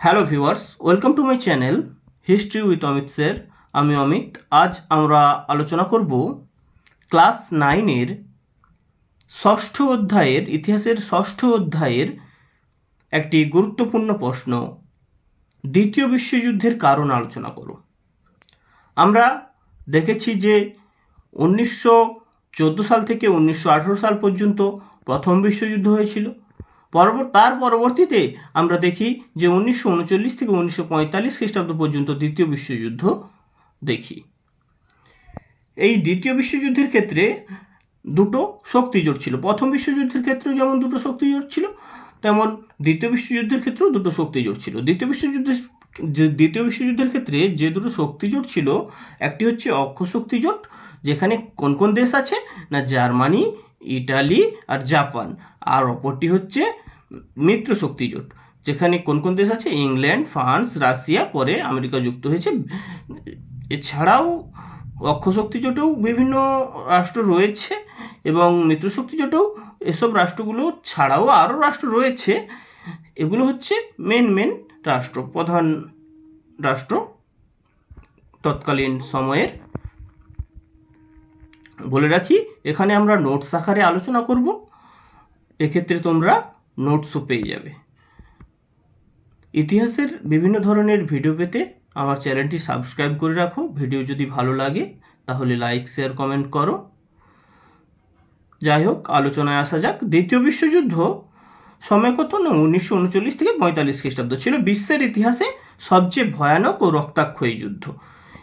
Hello viewers welcome to my channel history with Amit sir আমি অমিত। আজ আমরা আলোচনা করব ক্লাস নাইনের ষষ্ঠ অধ্যায়ের, ইতিহাসের ষষ্ঠ অধ্যায়ের একটি গুরুত্বপূর্ণ প্রশ্ন। দ্বিতীয় বিশ্বযুদ্ধের কারণ আলোচনা করো আমরা দেখেছি যে উনিশশো চোদ্দ সাল থেকে উনিশশো আঠেরো সাল পর্যন্ত প্রথম বিশ্বযুদ্ধ হয়েছিল। পরবর, তার পরবর্তীতে আমরা দেখি যে উনিশশো উনচল্লিশ থেকে উনিশশো পঁয়তাল্লিশ খ্রিস্টাব্দ পর্যন্ত দ্বিতীয় বিশ্বযুদ্ধ দেখি। এই দ্বিতীয় বিশ্বযুদ্ধের ক্ষেত্রে দুটো শক্তি জোট ছিল। প্রথম বিশ্বযুদ্ধের ক্ষেত্রেও যেমন দুটো শক্তি জোট ছিল, তেমন দ্বিতীয় বিশ্বযুদ্ধের ক্ষেত্রেও দুটো শক্তি জোট ছিল। দ্বিতীয় বিশ্বযুদ্ধের যে, দ্বিতীয় বিশ্বযুদ্ধের ক্ষেত্রে যে দুটো শক্তি জোট ছিল, একটি হচ্ছে অক্ষ শক্তি জোট, যেখানে কোন কোন দেশ আছে? না জার্মানি, ইটালি আর জাপান। আর অপরটি হচ্ছে মিত্র শক্তি জোট, যেখানে কোন কোন দেশ আছে? ইংল্যান্ড, ফ্রান্স, রাশিয়া, পরে আমেরিকা যুক্ত হয়েছে। এছাড়াও অক্ষশক্তি জোটেও বিভিন্ন রাষ্ট্র রয়েছে এবং মিত্রশক্তি জোটেও এসব রাষ্ট্রগুলো ছাড়াও আরও রাষ্ট্র রয়েছে। এগুলো হচ্ছে মেন মেন রাষ্ট্র, প্রধান রাষ্ট্র তৎকালীন সময়ের। বলে রাখি, এখানে আমরা নোটস আকারে আলোচনা করব। এক্ষেত্রে তোমরা নোটসও পেয়ে যাবে। ইতিহাসের বিভিন্ন ধরনের ভিডিও পেতে আমার চ্যানেলটি সাবস্ক্রাইব করে রাখো। ভিডিও যদি ভালো লাগে, তাহলে লাইক, শেয়ার, কমেন্ট করো। যাই হোক, আলোচনায় আসা যাক। দ্বিতীয় বিশ্বযুদ্ধ সময় কত না উনিশশো উনচল্লিশ থেকে পঁয়তাল্লিশ খ্রিস্টাব্দ ছিল বিশ্বের ইতিহাসে সবচেয়ে ভয়ানক ও রক্তাক্ষয়ী যুদ্ধ।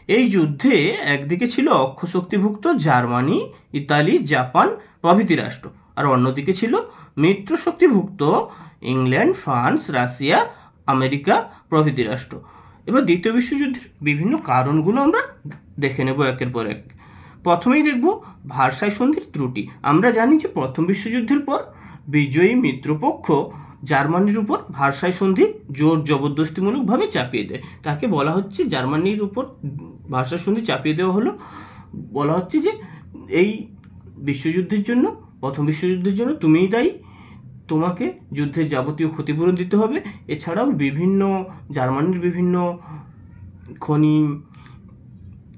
এই যুদ্ধে একদিকে ছিল অক্ষশক্তিভুক্ত জার্মানি, ইতালি, জাপান প্রভৃতি রাষ্ট্র। আর অন্যদিকে ছিল মিত্রশক্তিভুক্ত ইংল্যান্ড, ফ্রান্স, রাশিয়া, আমেরিকা প্রভৃতি রাষ্ট্র। এবার দ্বিতীয় বিশ্বযুদ্ধের বিভিন্ন কারণগুলো আমরা দেখে নেব একের পর এক। প্রথমেই দেখব ভারসাই সন্ধির ত্রুটি। আমরা জানি যে প্রথম বিশ্বযুদ্ধের পর বিজয়ী মিত্রপক্ষ জার্মানির উপর ভারসাই সন্ধি জোর জবরদস্তিমূলকভাবে চাপিয়ে দেয়। তাকে বলা হচ্ছে জার্মানির উপর ভারসাই সন্ধি চাপিয়ে দেওয়া হলো। বলা হচ্ছে যে এই বিশ্বযুদ্ধের জন্য প্রথম বিশ্বযুদ্ধের জন্য তুমিই দায়ী। তোমাকে যুদ্ধের যাবতীয় ক্ষতিপূরণ দিতে হবে। এছাড়াও বিভিন্ন জার্মানির বিভিন্ন খনি,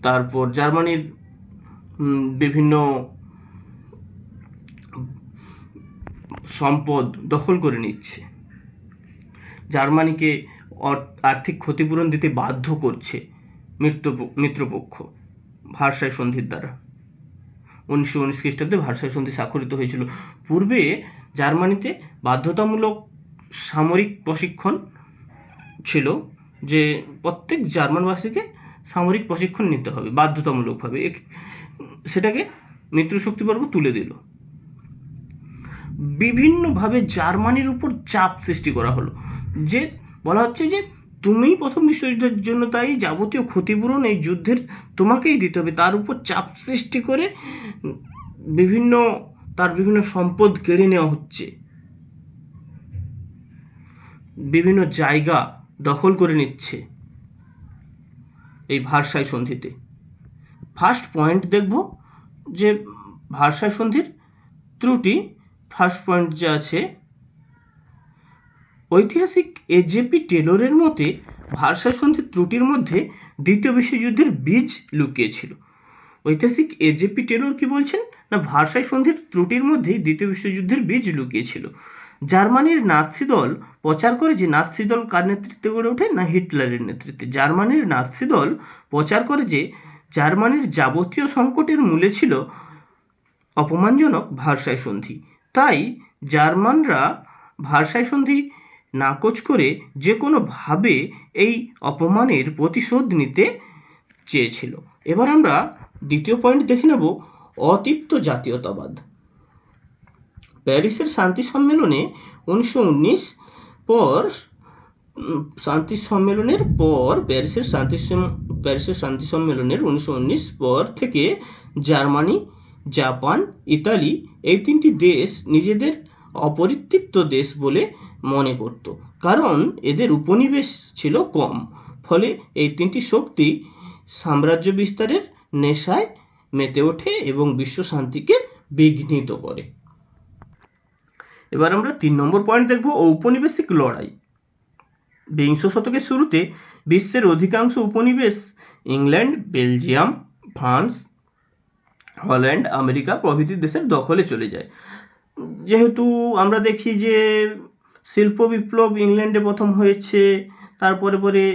তারপর জার্মানির বিভিন্ন সম্পদ দখল করে নিচ্ছে। জার্মানিকে আর্থিক ক্ষতিপূরণ দিতে বাধ্য করছে মিত্র মিত্রপক্ষ, ভারসায় সন্ধির দ্বারা। উনিশশো উনিশ খ্রিস্টাব্দে ভারসাই সন্ধি স্বাক্ষরিত হয়েছিল। পূর্বে জার্মানিতে বাধ্যতামূলক সামরিক প্রশিক্ষণ ছিল যে প্রত্যেক জার্মানবাসীকে সামরিক প্রশিক্ষণ নিতে হবে, বাধ্যতামূলকভাবে। সেটাকে মিত্রশক্তিবর্গ তুলে দিল। বিভিন্নভাবে জার্মানির উপর চাপ সৃষ্টি করা হলো। যে বলা হচ্ছে যে তুমিই প্রথম বিশ্বযুদ্ধের জন্য তাই যাবতীয় ক্ষতিপূরণ এই যুদ্ধের তোমাকেই দিতে হবে। তার উপর চাপ সৃষ্টি করে বিভিন্ন, তার বিভিন্ন সম্পদ কেড়ে নেওয়া হচ্ছে। বিভিন্ন জায়গা দখল করে নিচ্ছে এই ভারসাই সন্ধিতে। ফার্স্ট পয়েন্ট দেখব যে ভারসাই সন্ধির ত্রুটি ফার্স্ট পয়েন্ট যে আছে ঐতিহাসিক এজেপি টেলরের মতে ভারসাই সন্ধির ত্রুটির মধ্যে দ্বিতীয় বিশ্বযুদ্ধের বীজ লুকিয়েছিল। ঐতিহাসিক এজেপি টেলর কি বলছেন? না ভারসাই সন্ধির ত্রুটির মধ্যেই দ্বিতীয় বিশ্বযুদ্ধের বীজ লুকিয়েছিল। জার্মানির নার্সি দল প্রচার করে যে নাৎসি দল কার নেতৃত্বে গড়ে ওঠে? না, হিটলারের নেতৃত্বে। জার্মানির নার্সি দল প্রচার করে যে জার্মানির যাবতীয় সংকটের মূলে ছিল অপমানজনক ভারসাই সন্ধি। তাই জার্মানরা ভারসাই সন্ধি নাকচ করে যে কোনোভাবে এই অপমানের প্রতিশোধ নিতে চেয়েছিল। এবার আমরা দ্বিতীয় পয়েন্ট দেখে নেব, অতিপ্ত জাতীয়তাবাদ। প্যারিসের শান্তি সম্মেলনে উনিশশো উনিশ পর শান্তি সম্মেলনের পর, প্যারিসের শান্তি প্যারিসের শান্তি সম্মেলনের উনিশশো উনিশ পর থেকে জার্মানি, জাপান, ইতালি এই তিনটি দেশ নিজেদের অপরিতৃপ্ত দেশ বলে মনে করত। কারণ এদের উপনিবেশ ছিল কম। ফলে এই তিনটি শক্তি সাম্রাজ্য বিস্তারের নেশায় মেতে ওঠে এবং বিশ্ব শান্তিকে বিঘ্নিত করে। এবার আমরা তিন নম্বর পয়েন্ট দেখব, ঔপনিবেশিক লড়াই। বিংশ শতকের শুরুতে বিশ্বের অধিকাংশ উপনিবেশ England, Belgium, France, Holland, America প্রভৃতি দেশের দখলে চলে যায়। যেহেতু আমরা দেখি যে শিল্প বিপ্লব ইংল্যান্ডে প্রথম হয়েছে, তারপরে পরে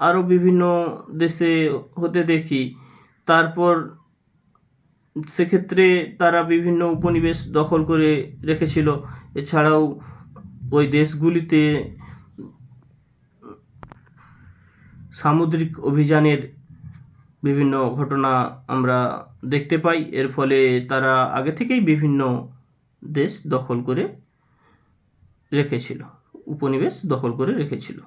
আরও বিভিন্ন দেশে হতে দেখি। তারপর সেক্ষেত্রে তারা বিভিন্ন উপনিবেশ দখল করে রেখেছিল। এছাড়াও ওই দেশগুলিতে সামুদ্রিক অভিযানের বিভিন্ন ঘটনা আমরা দেখতে পাই। এর ফলে তারা আগে থেকেই বিভিন্ন দেশ দখল করে রেখেছিল, উপনিবেশ দখল করে রেখেছিল।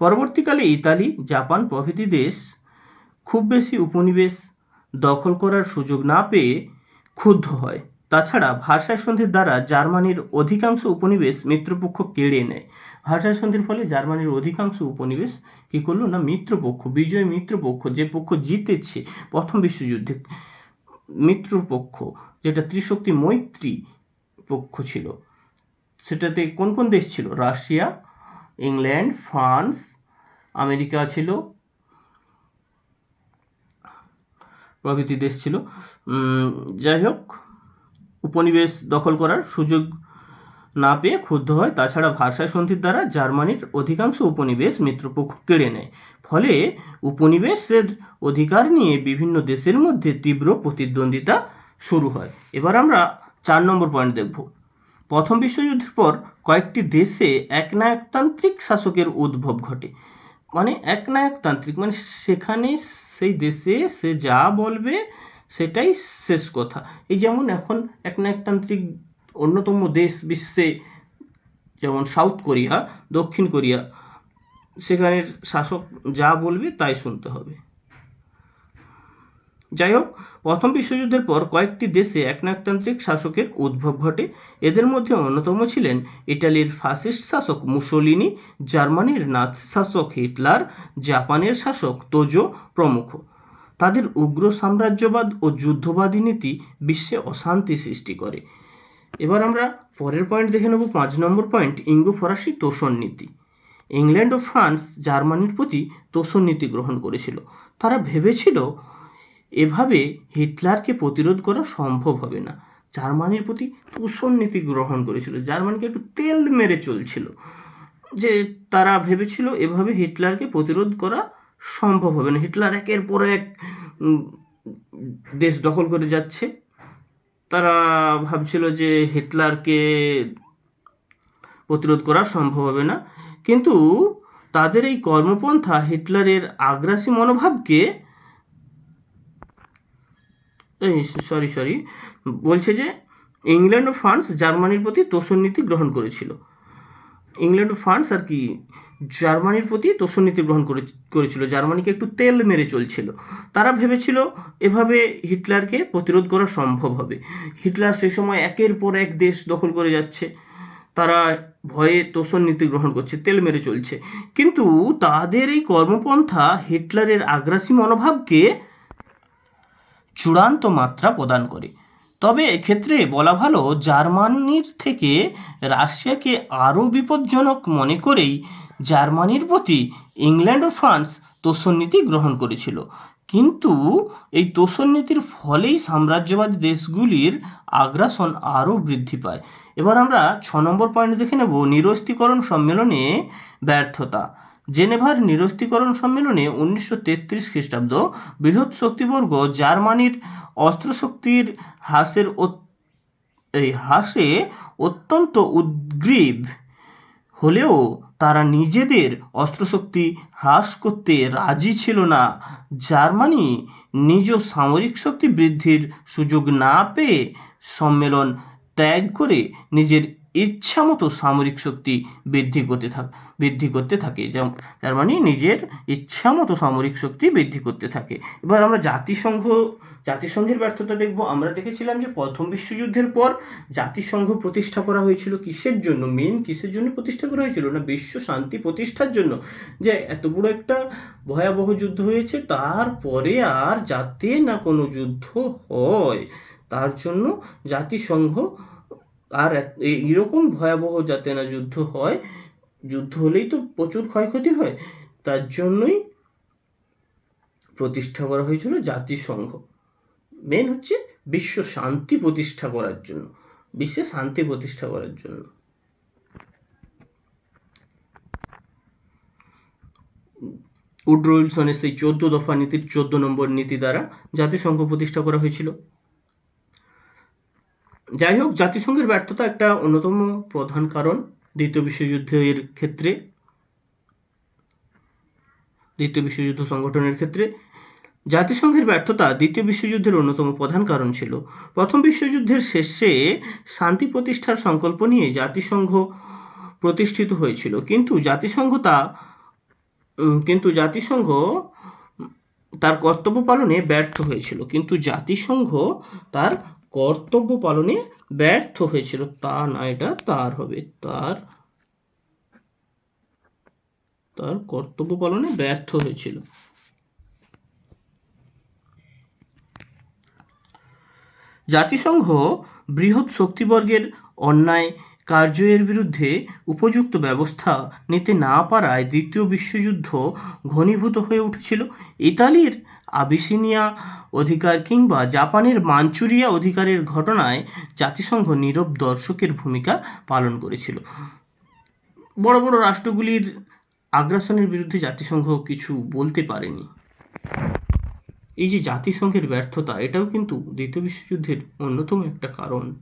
পরবর্তীকালে ইতালি, জাপান প্রভৃতি দেশ খুব বেশি উপনিবেশ দখল করার সুযোগ না পেয়ে ক্ষুব্ধ হয়। তাছাড়া ভাষা সন্ধির দ্বারা জার্মানির অধিকাংশ উপনিবেশ মিত্রপক্ষ কেড়ে নেয়। ভাষা সন্ধির ফলে জার্মানির অধিকাংশ উপনিবেশ কী করল না, মিত্রপক্ষ, বিজয় মিত্রপক্ষ, যে পক্ষ জিতেছে প্রথম বিশ্বযুদ্ধে, মিত্রপক্ষ, যেটা ত্রিশক্তি মৈত্রী পক্ষ ছিল সেটাতে কোন কোন দেশ ছিল? রাশিয়া, ইংল্যান্ড, ফ্রান্স, আমেরিকা ছিল। প্রভৃতি দেশ ছিল। যাই হোক, উপনিবেশ দখল করার সুযোগ না পেয়ে ক্ষুব্ধ হয়। তাছাড়া ভাষা সন্ধির দ্বারা জার্মানির অধিকাংশ উপনিবেশ মিত্রপক্ষ কেড়ে নেয়। ফলে উপনিবেশের অধিকার নিয়ে বিভিন্ন দেশের মধ্যে তীব্র প্রতিদ্বন্দ্বিতা শুরু হয়। এবার আমরা চার নম্বর পয়েন্ট দেখব। প্রথম বিশ্বযুদ্ধের পর কয়েকটি দেশে একনায়কতান্ত্রিক শাসকের উদ্ভব ঘটে। মানে একনায়কতান্ত্রিক মানে সেখানে সেই দেশে সে যা বলবে সেটাই শেষ কথা। এই যেমন এখন একনায়কতান্ত্রিক অন্যতম দেশ বিশ্বে, যেমন সাউথ কোরিয়া, দক্ষিণ কোরিয়া, সেখানের শাসক যা বলবে তাই শুনতে হবে। যাই হোক প্রথম বিশ্বযুদ্ধের পর কয়েকটি দেশে একনায়কতান্ত্রিক শাসকের উদ্ভব ঘটে। এদের মধ্যে অন্যতম ছিলেন ইটালির ফাসিস্ট শাসক মুসোলিনি, জার্মানির নাৎসি শাসক হিটলার, জাপানের শাসক তোজো প্রমুখ। তাদের উগ্র সাম্রাজ্যবাদ ও যুদ্ধবাদী নীতি বিশ্বে অশান্তি সৃষ্টি করে। এবার আমরা পরের পয়েন্ট দেখে নেব, পাঁচ নম্বর পয়েন্ট ইঙ্গো ফরাসি তোষণ নীতি। ইংল্যান্ড ও ফ্রান্স জার্মানির প্রতি তোষণ নীতি গ্রহণ করেছিল। তারা ভেবেছিল এভাবে হিটলারকে প্রতিরোধ করা সম্ভব হবে না। জার্মানির প্রতি তোষণ নীতি গ্রহণ করেছিল। জার্মানিকে একটু তেল মেরে চলছিল। যে তারা ভেবেছিল এভাবে হিটলারকে প্রতিরোধ করা সম্ভব হবে না। হিটলার একের পর এক দেশ দখল করে যাচ্ছে। তারা ভাবছিল যে হিটলারকে প্রতিরোধ করা সম্ভব হবে না। কিন্তু তাদের এই কর্মপন্থা হিটলারের আগ্রাসী মনোভাবকে সরি সরি। বলছে যে, ইংল্যান্ড ও ফ্রান্স জার্মানির প্রতি তোষণ নীতি গ্রহণ করেছিল। ইংল্যান্ড ও ফ্রান্স আর কি জার্মানির প্রতি তোষণ নীতি গ্রহণ করে, করেছিল। জার্মানিকে একটু তেল মেরে চলছিল। তারা ভেবেছিল, এভাবে হিটলারকে প্রতিরোধ করা সম্ভব হবে। হিটলার সে সময় একের পর এক দেশ দখল করে যাচ্ছে। তারা ভয়ে তোষণ নীতি গ্রহণ করছে, তেল মেরে চলছে। কিন্তু তাদের এই কর্মপন্থা হিটলারের আগ্রাসী মনোভাবকে চূড়ান্ত মাত্রা প্রদান করে। তবে এক্ষেত্রে বলা ভালো, জার্মানির থেকে রাশিয়াকে আরও বিপজ্জনক মনে করেই জার্মানির প্রতি ইংল্যান্ড ও ফ্রান্স তোষণ নীতি গ্রহণ করেছিল। কিন্তু এই তোষণ নীতির ফলেই সাম্রাজ্যবাদী দেশগুলির আগ্রাসন আরও বৃদ্ধি পায়। এবার আমরা ছ নম্বর পয়েন্ট দেখে নেব নিরস্তিকরণ সম্মেলনে ব্যর্থতা। জেনেভার নিরস্ত্রীকরণ সম্মেলনে উনিশশো তেত্রিশ খ্রিস্টাব্দ বৃহৎ শক্তিবর্গ জার্মানির অস্ত্রশক্তির হ্রাসের এই হ্রাসে অত্যন্ত উদ্গ্রীব হলেও তারা নিজেদের অস্ত্রশক্তি হ্রাস করতে রাজি ছিল না। জার্মানি নিজ সামরিক শক্তি বৃদ্ধির সুযোগ না পেয়ে সম্মেলন ত্যাগ করে নিজের ইচ্ছামতো সামরিক শক্তি বৃদ্ধি করতে থাক, বৃদ্ধি করতে থাকে। যেমন মানে নিজের ইচ্ছামতো সামরিক শক্তি বৃদ্ধি করতে থাকে। এবার আমরা জাতিসংঘ, জাতিসংঘের ব্যর্থতা দেখব। আমরা দেখেছিলাম যে প্রথম বিশ্বযুদ্ধের পর জাতিসংঘ প্রতিষ্ঠা করা হয়েছিল কিসের জন্য? মেন কিসের জন্য প্রতিষ্ঠা করা হয়েছিল? না, বিশ্ব শান্তি প্রতিষ্ঠার জন্য? যে এত বড় একটা ভয়াবহ যুদ্ধ হয়েছে, তারপরে আর যাতে না কোনো যুদ্ধ হয়, তার জন্য জাতিসংঘ আর এত- এই- এরকম ভয়াবহ যাতে না যুদ্ধ হয়, যুদ্ধ হলেই তো প্রচুর ক্ষয়ক্ষতি হয়, তার জন্যই প্রতিষ্ঠা করা হয়েছিল জাতিসংঘ। মেন হচ্ছে বিশ্ব শান্তি প্রতিষ্ঠা করার জন্য, বিশ্বে শান্তি প্রতিষ্ঠা করার জন্য। উড্রো উইলসনের সেই চোদ্দ দফা নীতির চোদ্দ নম্বর নীতি দ্বারা জাতিসংঘ প্রতিষ্ঠা করা হয়েছিল। যাই হোক, জাতিসংঘের ব্যর্থতা একটা অন্যতম প্রধান কারণ দ্বিতীয় বিশ্বযুদ্ধের ক্ষেত্রে। দ্বিতীয় বিশ্বযুদ্ধ সংগঠনের ক্ষেত্রে জাতিসংঘের ব্যর্থতা দ্বিতীয় বিশ্বযুদ্ধের অন্যতম প্রধান কারণ ছিল। প্রথম বিশ্বযুদ্ধের শেষে শান্তি প্রতিষ্ঠার সংকল্প নিয়ে জাতিসংঘ প্রতিষ্ঠিত হয়েছিল। কিন্তু জাতিসংঘ তা কিন্তু জাতিসংঘ তার কর্তব্য পালনে ব্যর্থ হয়েছিল। কিন্তু জাতিসংঘ তার কর্তব্য পালনে ব্যর্থ হয়েছিল। তা না, এটা তার হবে। তার তার কর্তব্য পালনে ব্যর্থ হয়েছিল। জাতিসংঘ বৃহৎ শক্তিবর্গের অন্যায় কার্যের বিরুদ্ধে উপযুক্ত ব্যবস্থা নিতে না পারায় দ্বিতীয় বিশ্বযুদ্ধ ঘনীভূত হয়ে উঠেছিল। ইতালির আবিসিনিয়া অধিকার কিংবা জাপানের মাঞ্চুরিয়া অধিকারের ঘটনায় জাতিসংঘ নীরব দর্শকের ভূমিকা পালন করেছিল। বড় বড় রাষ্ট্রগুলির আগ্রাসনের বিরুদ্ধে জাতিসংঘ কিছু বলতে পারেনি। এই যে জাতিসংঘের ব্যর্থতা, এটাও কিন্তু দ্বিতীয় বিশ্বযুদ্ধের অন্যতম একটা কারণ।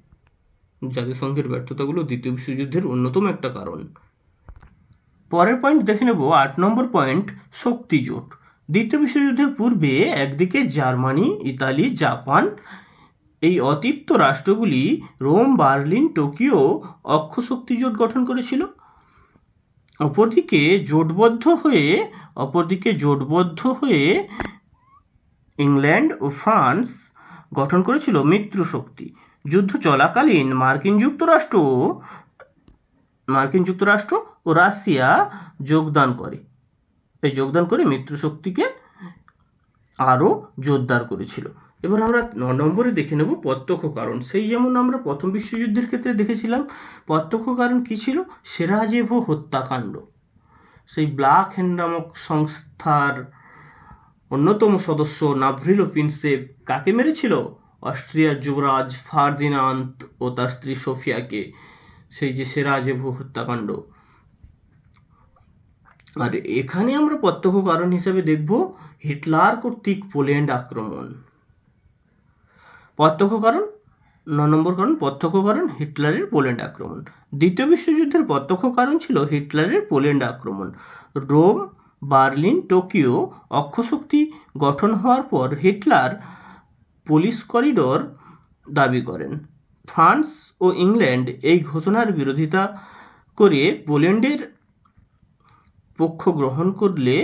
জাতিসংঘের ব্যর্থতাগুলো দ্বিতীয় বিশ্বযুদ্ধের অন্যতম একটা কারণ। পরের পয়েন্ট দেখে নেব, আট নম্বর পয়েন্ট শক্তি জোট। দ্বিতীয় বিশ্বযুদ্ধের পূর্বে একদিকে জার্মানি, ইতালি, জাপান এই অতিপ্ত রাষ্ট্রগুলি রোম, বার্লিন, টোকিও অক্ষ শক্তি জোট গঠন করেছিল। অপরদিকে জোটবদ্ধ হয়ে, অপরদিকে জোটবদ্ধ হয়ে ইংল্যান্ড ও ফ্রান্স গঠন করেছিল মিত্র শক্তি। যুদ্ধ চলাকালীন মার্কিন যুক্তরাষ্ট্র মার্কিন যুক্তরাষ্ট্র ও রাশিয়া যোগদান করে। এই যোগদান করে মিত্র শক্তিকে আরও জোরদার করেছিল। এবার আমরা ন নম্বরে দেখে নেব প্রত্যক্ষ কারণ। সেই যেমন আমরা প্রথম বিশ্বযুদ্ধের ক্ষেত্রে দেখেছিলাম, প্রত্যক্ষ কারণ কী ছিল? সেরাজেভো হত্যাকাণ্ড। সেই ব্ল্যাক হ্যান্ড নামক সংস্থার অন্যতম সদস্য নাভ্রিলো পিনসেভ কাকে মেরেছিল? অস্ট্রিয়ার যুবরাজ ফার্দিনান্দ ও তার স্ত্রী সোফিয়াকে। সেই যে সেরাজেভো হত্যাকাণ্ড। আর এখানে আমরা প্রত্যক্ষ কারণ হিসেবে দেখব হিটলার কর্তৃক পোল্যান্ড আক্রমণ। প্রত্যক্ষ কারণ? ন নম্বর কারণ প্রত্যক্ষ কারণ হিটলারের পোল্যান্ড আক্রমণ। দ্বিতীয় বিশ্বযুদ্ধের প্রত্যক্ষ কারণ ছিল হিটলারের পোল্যান্ড আক্রমণ। রোম, বার্লিন, টোকিও অক্ষশক্তি গঠন হওয়ার পর হিটলার পুলিশ করিডোর দাবি করেন। ফ্রান্স ও ইংল্যান্ড এই ঘোষণার বিরোধিতা করে পোল্যান্ডের পক্ষ গ্রহণ করলে,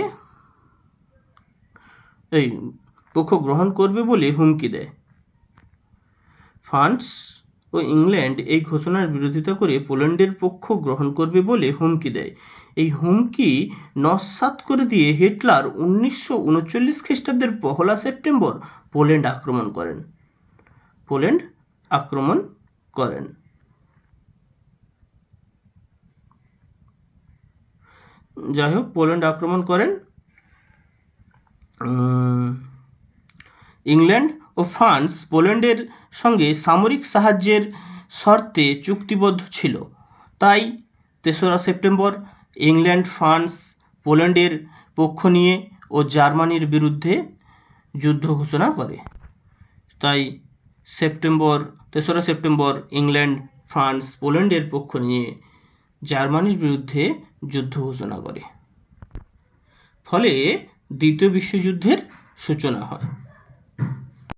এই পক্ষ গ্রহণ করবে বলে হুমকি দেয়। ফ্রান্স ও ইংল্যান্ড এই ঘোষণার বিরোধিতা করে পোল্যান্ডের পক্ষ গ্রহণ করবে বলে হুমকি দেয়। এই হুমকি নস্যাৎ করে দিয়ে হিটলার উনিশশো উনচল্লিশ খ্রিস্টাব্দের পহলা সেপ্টেম্বর পোল্যান্ড আক্রমণ করেন। পোল্যান্ড আক্রমণ করেন। যাই হোক পোল্যান্ড আক্রমণ করেন। ইংল্যান্ড ও ফ্রান্স পোল্যান্ডের সঙ্গে সামরিক সাহায্যের শর্তে চুক্তিবদ্ধ ছিল। তাই তেসরা সেপ্টেম্বর ইংল্যান্ড, ফ্রান্স, পোল্যান্ডের পক্ষ নিয়ে ও জার্মানির বিরুদ্ধে যুদ্ধ ঘোষণা করে। তাই সেপ্টেম্বর, তেসরা সেপ্টেম্বর ইংল্যান্ড, ফ্রান্স, পোল্যান্ডের পক্ষ নিয়ে জার্মানির বিরুদ্ধে যুদ্ধ ঘোষণা করে। ফলে দ্বিতীয় বিশ্বযুদ্ধের সূচনা হয়।